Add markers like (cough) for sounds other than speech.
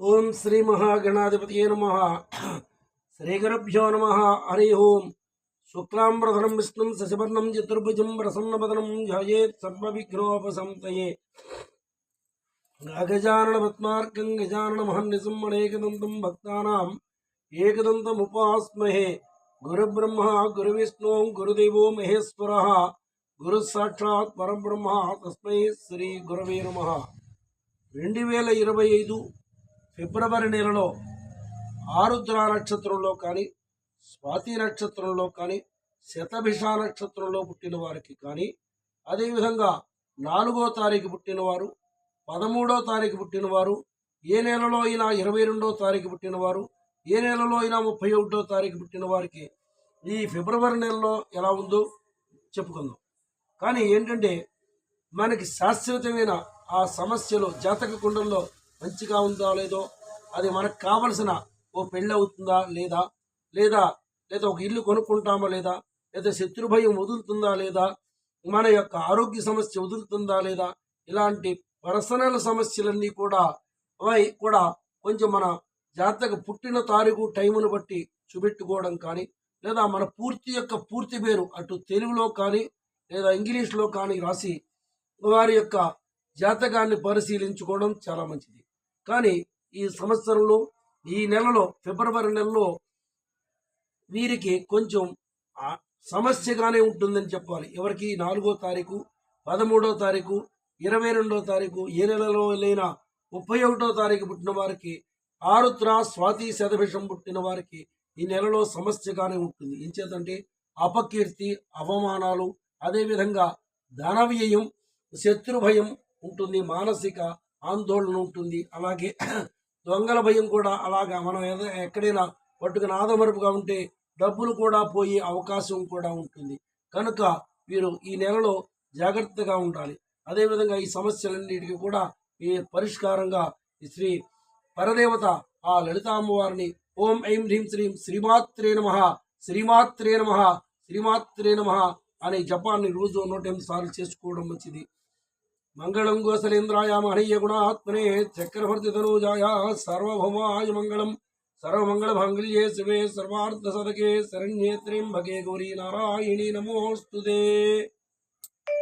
ఓం శ్రీ మహాగణాధిపతియే నమ. శ్రీ గురుభ్యో నమ. హరి ఓం. శుక్లాంబరధరం విష్ణుం శశివర్ణం చతుర్భుజం ప్రసన్నపదనం ధ్యాయేత్ సర్వవిఘ్నోపసంతయే. గజానన పద్మార్కం గజానన మహన్నిసం అనేకదంతం భక్తానాం ఏకదంతముపాస్మహే గురుబ్రహ్మ గురువిష్ణు గురుదేవో మహేశ్వర. గురు సాక్షాత్ పరబ్రహ్మ తస్మై శ్రీ గురవే నమ. రెండు వేల ఇరవై ఐదు ఫిబ్రవరి నెలలో ఆరుద్ర నక్షత్రంలో కానీ స్వాతి నక్షత్రంలో కానీ శతభిష నక్షత్రంలో పుట్టిన వారికి కానీ అదేవిధంగా నాలుగో తారీఖు పుట్టినవారు పదమూడో తారీఖు పుట్టినవారు ఏ నెలలో అయినా ఇరవై రెండో తారీఖు పుట్టినవారు ఏ నెలలో అయినా ముప్పై ఒకటో తారీఖు పుట్టిన వారికి ఈ ఫిబ్రవరి నెలలో ఎలా ఉందో చెప్పుకుందాం. కానీ ఏంటంటే మనకి శాశ్వతమైన ఆ సమస్యలు జాతక కుండంలో మంచిగా ఉందా లేదో అది మనకు కావలసిన ఓ పెళ్ళి అవుతుందా లేదా లేదా లేదా ఒక ఇల్లు కొనుక్కుంటామా లేదా లేదా శత్రుభయం వదులుతుందా లేదా మన యొక్క ఆరోగ్య సమస్య వదులుతుందా లేదా ఇలాంటి పర్సనల్ సమస్యలన్నీ కూడా అవి కూడా కొంచెం మన జాతక పుట్టిన తారీఖు టైమును బట్టి చూపెట్టుకోవడం కానీ లేదా మన పూర్తి యొక్క పూర్తి పేరు అటు తెలుగులో కానీ లేదా ఇంగ్లీష్లో కానీ రాసి వారి యొక్క జాతకాన్ని పరిశీలించుకోవడం చాలా మంచిది. కానీ ఈ సంవత్సరంలో ఈ నెలలో ఫిబ్రవరి నెలలో వీరికి కొంచెం సమస్యగానే ఉంటుందని చెప్పాలి. ఎవరికి నాలుగో తారీఖు పదమూడో తారీఖు ఇరవై రెండో తారీఖు ఏ నెలలో లేనా ముప్పై ఒకటో తారీఖు పుట్టిన వారికి ఆరుద్ర స్వాతి శతభిషం పుట్టిన వారికి ఈ నెలలో సమస్యగానే ఉంటుంది. ఎంచేతంటే అపకీర్తి అవమానాలు అదేవిధంగా ధన వ్యయం శత్రు భయం ఉంటుంది మానసిక ఆందోళన ఉంటుంది. అలాగే (clears throat) దొంగల భయం కూడా అలాగా మనం ఏదైనా ఎక్కడైనా పట్టుకుని ఆదమరుపుగా ఉంటే డబ్బులు కూడా పోయే అవకాశం కూడా ఉంటుంది. కనుక వీరు ఈ నెలలో జాగ్రత్తగా ఉండాలి. అదేవిధంగా ఈ సమస్యలన్నిటికీ కూడా ఈ పరిష్కారంగా శ్రీ పరదేవత ఆ లలిత అమ్మవారిని ఓం ఐం హ్రీం శ్రీం శ్రీమాత్రే నమ శ్రీమాత్రే నమ శ్రీమాత్రే నమ అనే జపాన్ని రోజు నూట ఎనిమిది సార్లు చేసుకోవడం మంచిది. மங்களம் கோசலேந்திராய மகனீய குணாத்மனே சக்கரவர்த்தி தனூஜாயா சர்வபௌமாய மங்களம். சர்வமங்களமாங்கல்யே சிவே சர்வார்த்த சதகே சரண்யே திரம்பகே கௌரி நாராயணி நமோஸ்துதே.